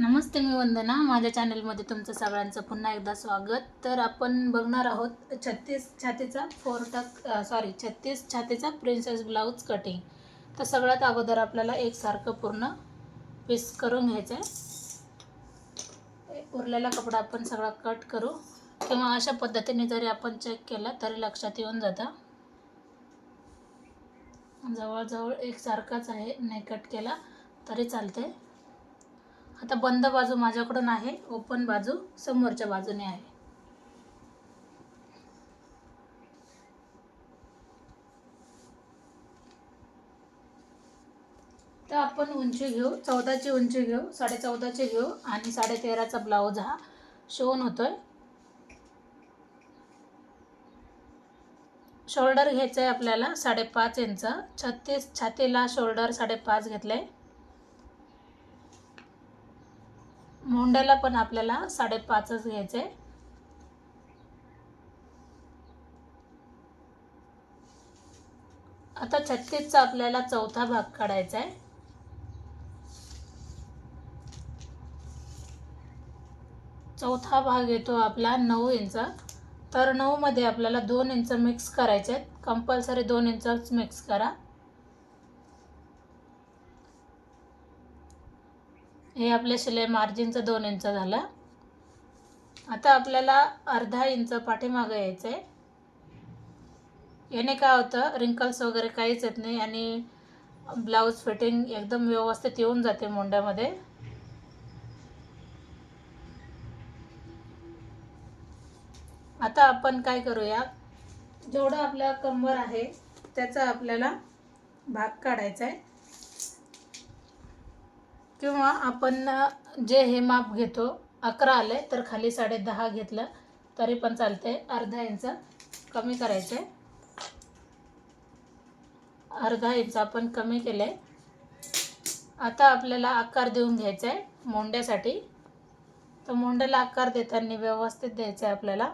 नमस्ते मी वंदना. माझ्या चॅनलमध्ये तुमचं सगळ्यांचं पुन्हा एकदा स्वागत. तर आपण बघणार आहोत छत्तीस छातीचा फोर टक सॉरी छत्तीस छातीचा प्रिन्सेस ब्लाऊज कटिंग तर सगळ्यात अगोदर आपल्याला एकसारखं पूर्ण पीस करून घ्यायचं आहे. उरलेला कपडा आपण सगळा कट करू. किंवा अशा पद्धतीने जरी आपण चेक केला तरी लक्षात येऊन जातं. जवळजवळ एकसारखाच आहे नाही कट केला तरी चालते आता बंद बाजू माझ्याकडून आहे ओपन बाजू समोरच्या बाजूने आहे. तर आपण उंची घेऊ चौदाची उंची घेऊ साडे चौदाची घेऊ आणि साडे तेराचा ब्लाऊज हा शिवून होतोय. शोल्डर घ्यायचं आहे आपल्याला साडेपाच इंच. छत्तीस छातीला शोल्डर साडेपाच घेतलं आहे मोंड्याला पण आपल्याला साडेपाचच घ्यायचं आहे आता छत्तीसचा आपल्याला चौथा भाग काढायचा आहे चौथा भाग येतो आपला नऊ इंच. तर नऊमध्ये आपल्याला दोन इंच मिक्स करायचे आहेत कंपल्सरी दोन इंच मिक्स करा. हे आपल्या शिलाई मार्जिनचं दोन इंच झालं. आता आपल्याला अर्धा इंच पाठीमागं यायचं आहे याने काय होतं रिंकल्स वगैरे काहीच येत नाही आणि ब्लाऊज फिटिंग एकदम व्यवस्थित येऊन जाते मोंड्यामध्ये. आता आपण काय करूया जेवढं आपल्या कंबर आहे त्याचा आपल्याला भाग काढायचा आहे किंवा आपण जे हे माप घेतो अकरा आलं आहे तर खाली साडे दहा घेतलं तरी पण चालते अर्धा इंच कमी करायचं. आहे अर्धा इंच आपण कमी केलं आहे आता आपल्याला आकार देऊन घ्यायचा आहे मोंड्यासाठी. तर मोंड्याला आकार देताना व्यवस्थित द्यायचं आहे आपल्याला.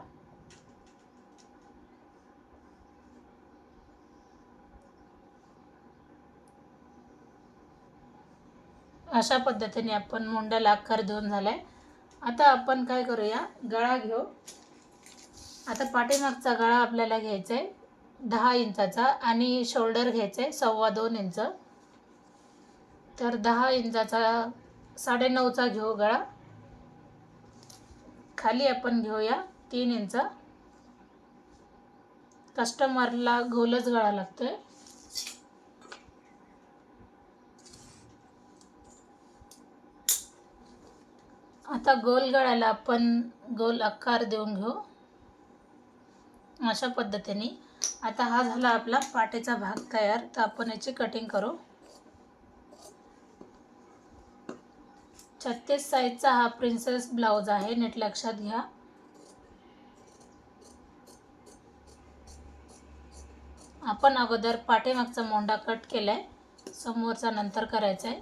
अशा पद्धतीने आपण मुंड्याला आकार देऊन झाला आहे आता आपण काय करूया? गळा घेऊ. आता पाठीमागचा गळा आपल्याला घ्यायचा आहे दहा इंचाचा आणि शोल्डर घ्यायचं आहे सव्वा दोन इंच. तर दहा इंचाचा साडेनऊचा घेऊ गळा. खाली आपण घेऊया तीन इंच. कस्टमरला गोलच गळा लागतो आहे आता गोल गळ्याला आपण गोल आकार देऊन घेऊ. अशा पद्धतीने. आता हा झाला आपला पाटेचा भाग तयार. तर आपण याची कटिंग करू. छत्तीस साईजचा हा प्रिन्सेस ब्लाऊज आहे. नीट लक्षात घ्या. आपण अगोदर पाठीमागचा मोंडा कट केलाय. समोरचा नंतर करायचा आहे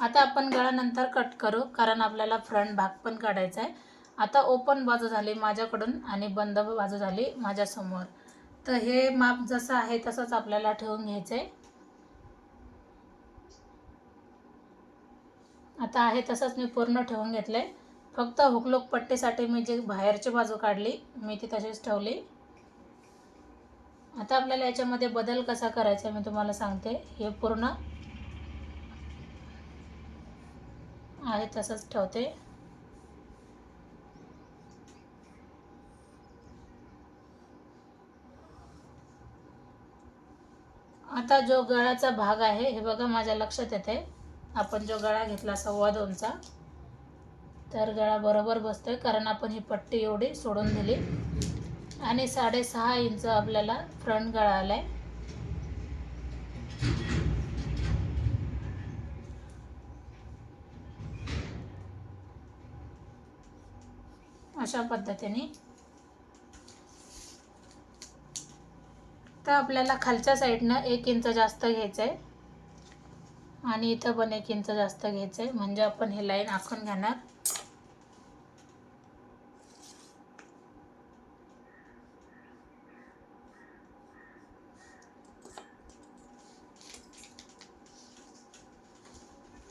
आता आपण गळ्यानंतर कट करू कारण आपल्याला फ्रंट भाग पण काढायचा आहे. आता ओपन बाजू झाली माझ्याकडून आणि बंद बाजू झाली माझ्यासमोर. तर हे माप जसं आहे तसंच आपल्याला ठेवून घ्यायचं आहे. आता आहे तसंच मी पूर्ण ठेवून घेतलं आहे फक्त हुकलोक पट्टीसाठी मी जी बाहेरची बाजू काढली मी ती तशीच ठेवली. आता आपल्याला याच्यामध्ये बदल कसा करायचा मी तुम्हाला सांगते. हे पूर्ण आहे तसंच ठेवते. आता जो गळाचा भाग आहे हे बघा माझ्या लक्षात येते. आपण जो गळा घेतला सव्वा दोनचा तर गळा बरोबर बसतोय कारण आपण ही पट्टी एवढी सोडून दिली. आणि साडेसहा इंच आपल्याला फ्रंट गळा आला आहे अशा पद्धतीने. तर आपल्याला खालच्या साईडनं एक इंच जास्त घ्यायचं आहे आणि इथं पण एक इंच जास्त घ्यायचं आहे म्हणजे आपण हे लाईन आखून घेणार.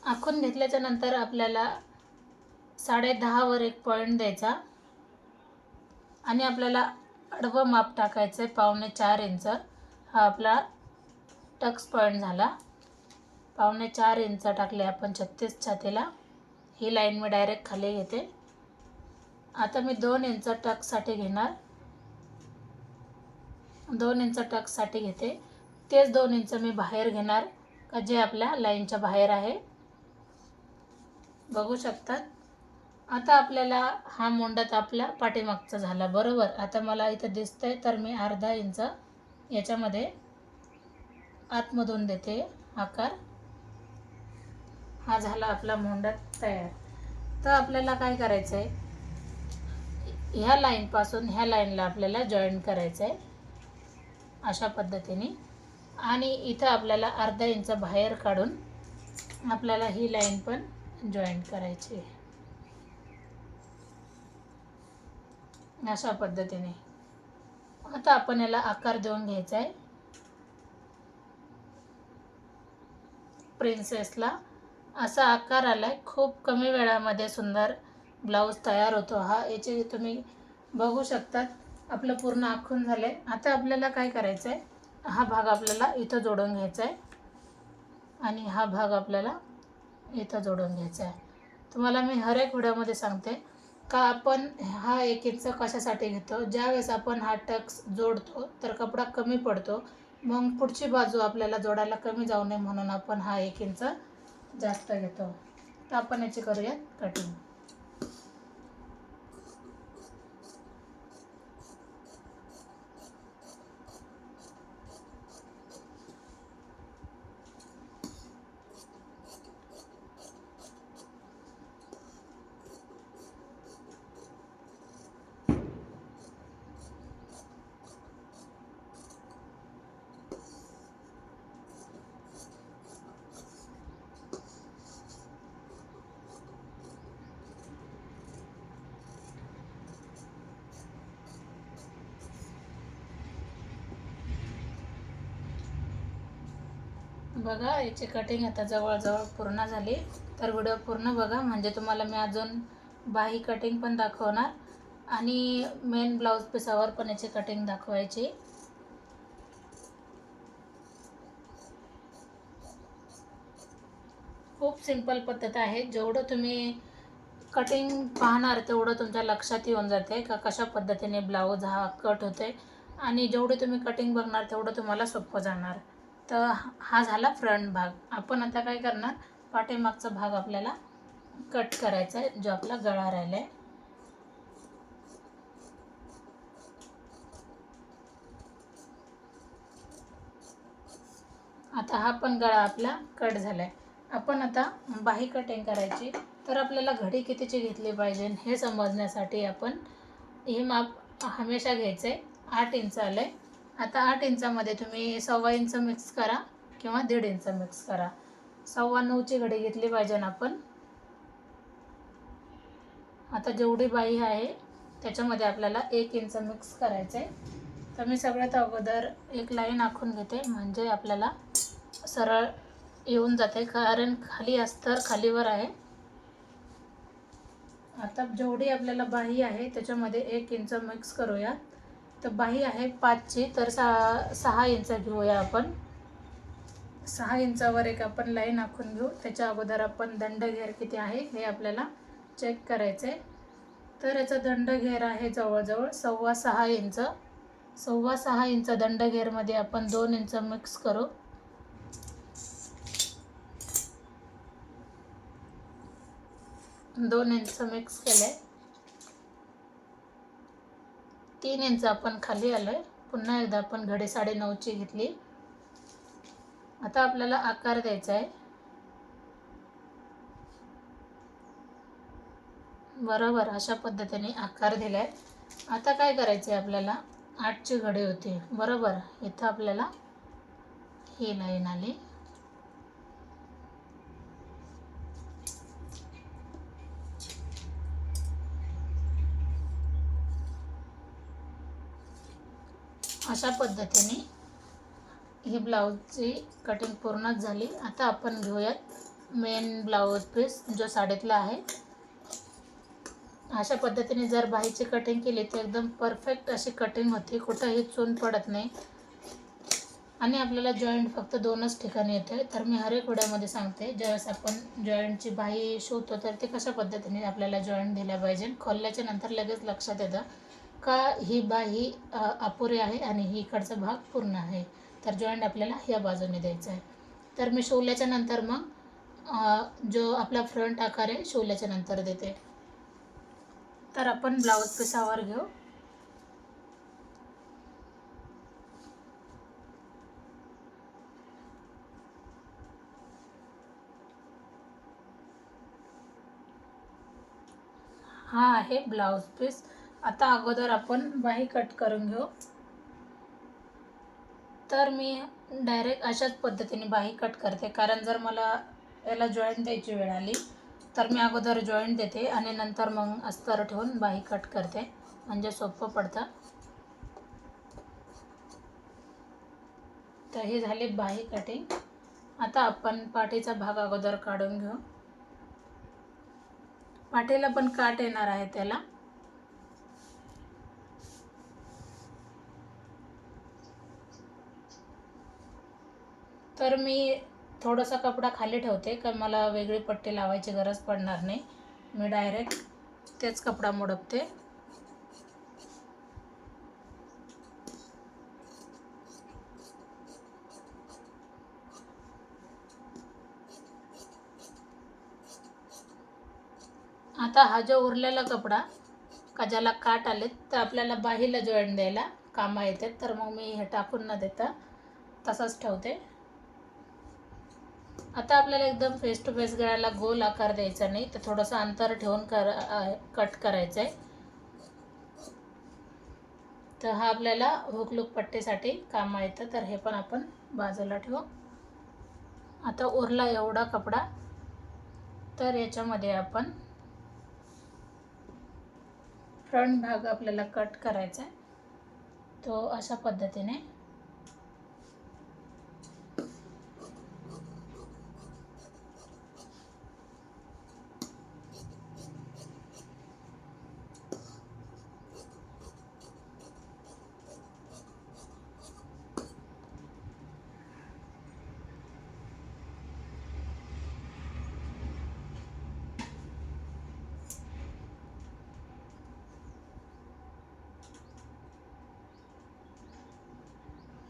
आखून घेतल्याच्या नंतर आपल्याला साडे दहावर एक पॉईंट द्यायचा. आणि आपल्याला आडवं माप टाकायचं आहे पावणे चार इंच. हा आपला टक्स पॉईंट झाला. पावणे चार इंच टाकले आपण छत्तीस छातीला. ही लाईन मी डायरेक्ट खाली घेते. आता मी दोन इंच टक्ससाठी घेणार. दोन इंच टक्ससाठी घेते. तेच दोन इंच मी बाहेर घेणार का जे आपल्या लाईनच्या बाहेर आहे. बघू शकतात. आता आपल्याला हा मोंडात आपल्या पाठीमागचा झाला बरोबर? आता मला इथं दिसतंय तर मी अर्धा इंच याच्यामध्ये आतमधून देते आकार. हा झाला आपला मोंडा तयार. तर आपल्याला काय करायचं आहे ह्या लाईनपासून ह्या लाईनला आपल्याला जॉईन करायचं आहे अशा पद्धतीने. आणि इथं आपल्याला अर्धा इंच बाहेर काढून आपल्याला ही लाईन पण जॉईन करायची आहे. अशा पद्धतीने. आता आपण याला आकार देऊन घ्यायचा आहे प्रिन्सेसला असा आकार आला आहे खूप कमी वेळामध्ये सुंदर ब्लाऊज तयार होतो हा. याचे तुम्ही बघू शकतात आपलं पूर्ण आखून झालं आहे आता आपल्याला काय करायचं आहे हा भाग आपल्याला इथं जोडून घ्यायचा आहे आणि हा भाग आपल्याला इथं जोडून घ्यायचा आहे तुम्हाला मी हर एक व्हिडिओमध्ये सांगते का आपण हा एक इंच कशासाठी घेतो? ज्यावेळेस आपण हा टक्स जोडतो तर कपडा कमी पडतो. मग पुढची बाजू आपल्याला जोडायला कमी जाऊ नये म्हणून आपण हा एक इंच जास्त घेतो. तर आपण याची करूयात कटिंग बघा याची कटिंग आता जवळजवळ पूर्ण झाली. तर व्हिडिओ पूर्ण बघा म्हणजे तुम्हाला मी अजून बाही कटिंग पण दाखवणार आणि मेन ब्लाऊज पिसावर पण याची कटिंग दाखवायची. खूप सिंपल पद्धत आहे. जेवढं तुम्ही कटिंग पाहणार तेवढं तुमच्या लक्षात येऊन जाते का कशा पद्धतीने ब्लाऊज हा कट होते आणि जेवढे तुम्ही कटिंग बघणार तेवढं तुम्हाला सोपं जाणार. तर हा झाला फ्रंट भाग. आपण आता काय करणार? पाठीमागचा भाग आपल्याला कट करायचा आहे जो आपला गळा राहिला आहे आता हा पण गळा आपला कट झाला आहे आपण आता बाही कटिंग करायची. तर आपल्याला घडी कितीची घेतली पाहिजे? हे समजण्यासाठी आपण हे माप हमेशा घ्यायचं आहे आठ इंच आलं आहे आता आठ इंचामध्ये तुम्ही सव्वा इंच मिक्स करा किंवा दीड इंच मिक्स करा. सव्वा नऊची घडी घेतली पाहिजे ना आपण. आता जेवढी बाई आहे त्याच्यामध्ये आपल्याला एक इंच मिक्स करायचं आहे तर मी सगळ्यात अगोदर एक लाईन आखून घेते म्हणजे आपल्याला सरळ येऊन जाते. कारण खाली अस्तर खालीवर आहे. आता जेवढी आपल्याला बाही आहे त्याच्यामध्ये एक इंच मिक्स करूया तर बाही आहे पाचची तर सहा सहा इंच घेऊया आपण. सहा इंचावर एक आपण लाईन आखून घेऊ. त्याच्या अगोदर आपण दंड घेर किती आहे हे आपल्याला चेक करायचं आहे तर याचा दंड घेर आहे जवळजवळ सव्वा सहा इंच सव्वा सहा इंच दंड घेरमध्ये आपण दोन इंच मिक्स करू. दोन इंच मिक्स केले तीन इंच आपण खाली आलो आहे पुन्हा एकदा आपण घडी साडे नऊची घेतली. आता आपल्याला आकार द्यायचा आहे. बरोबर अशा पद्धतीने आकार दिला आहे आता काय करायचं आहे आपल्याला? आठची घडी होती. बरोबर इथं आपल्याला ही लाईन आली. अशा पद्धतीने ही ब्लाऊजची कटिंग पूर्णच झाली. आता आपण घेऊयात मेन ब्लाऊज पीस जो साडीतला आहे. अशा पद्धतीने जर बाहीची कटिंग केली तर एकदम परफेक्ट अशी कटिंग होती. कुठंही चून पडत नाही. आणि आपल्याला जॉईंट फक्त दोनच ठिकाणी येते. तर मी हर एक व्हिडिओमध्ये सांगते ज्यावेळेस आपण जॉईंटची बाही शिवतो तर ते कशा पद्धतीने आपल्याला जॉईंट दिल्या पाहिजे? खोलल्याच्या नंतर लगेच लक्षात येतं. का ही बाही अपुरी आहे आणि ही इकडचा भाग पूर्ण आहे. तर जॉईंट आपल्याला या बाजूने द्यायचा आहे. तर मी शिवल्याच्या नंतर मग जो आपला फ्रंट आकार आहे शिवल्याच्या नंतर देते. तर आपण ब्लाऊज पिसावर घेऊ? हा आहे ब्लाऊज पीस आता अगोदर आपण बाही कट करून घेऊ. तर मी डायरेक्ट अशाच पद्धतीने बाही कट करते. कारण जर मला याला जॉईंट द्यायची वेळ आली तर मी अगोदर जॉईंट देते आणि नंतर मग अस्तर ठेवून बाही कट करते. म्हणजे सोपं पडतं. तर हे झाले बाही कटिंग आता आपण पाठीचा भाग अगोदर काढून घेऊ. पाठीला पण काट येणार आहे त्याला. तर मी थोडासा कपडा खाली ठेवते कारण मला वेगळी पट्टी लावायची गरज पडणार नाही. मी डायरेक्ट तेच कपडा मोडपते. आता हा जो उरलेला कपडा का ज्याला काट आलेत तर आपल्याला बाहीला जॉईंट द्यायला कामा येते तर मग मी हे टाकून न देता तसाच ठेवते. आता आपल्याला एकदम फेस टू फेस गळ्याला गोल आकार द्यायचा नाही तर थोडंसं अंतर ठेवून कर कट करायचं आहे तर हा आपल्याला हुकलूक पट्टेसाठी पट्टीसाठी कामा येतं तर हे पण आपण बाजूला ठेवू. आता उरला एवढा कपडा तर याच्यामध्ये आपण फ्रंट भाग आपल्याला कट करायचा आहे तो अशा पद्धतीने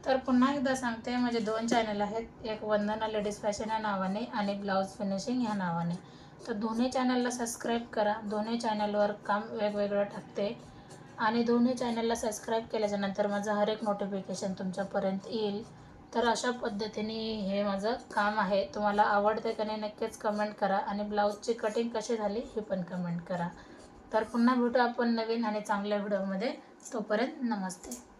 तर पुन्हा एकदा सांगते माझे दोन चॅनल आहेत. एक वंदना लेडीज फॅशन या नावाने आणि ब्लाऊज फिनिशिंग ह्या नावाने. तर दोन्ही चॅनलला सबस्क्राईब करा. दोन्ही चॅनलवर काम वेगवेगळं टाकते आणि दोन्ही चॅनलला सबस्क्राईब केल्याच्यानंतर माझं हर एक नोटिफिकेशन तुमच्यापर्यंत येईल. तर अशा पद्धतीने हे माझं काम आहे. तुम्हाला आवडते का नाही नक्कीच कमेंट करा. आणि ब्लाऊजची कटिंग कशी झाली हे पण कमेंट करा. तर पुन्हा भेटू आपण नवीन आणि चांगल्या व्हिडिओमध्ये तोपर्यंत नमस्ते.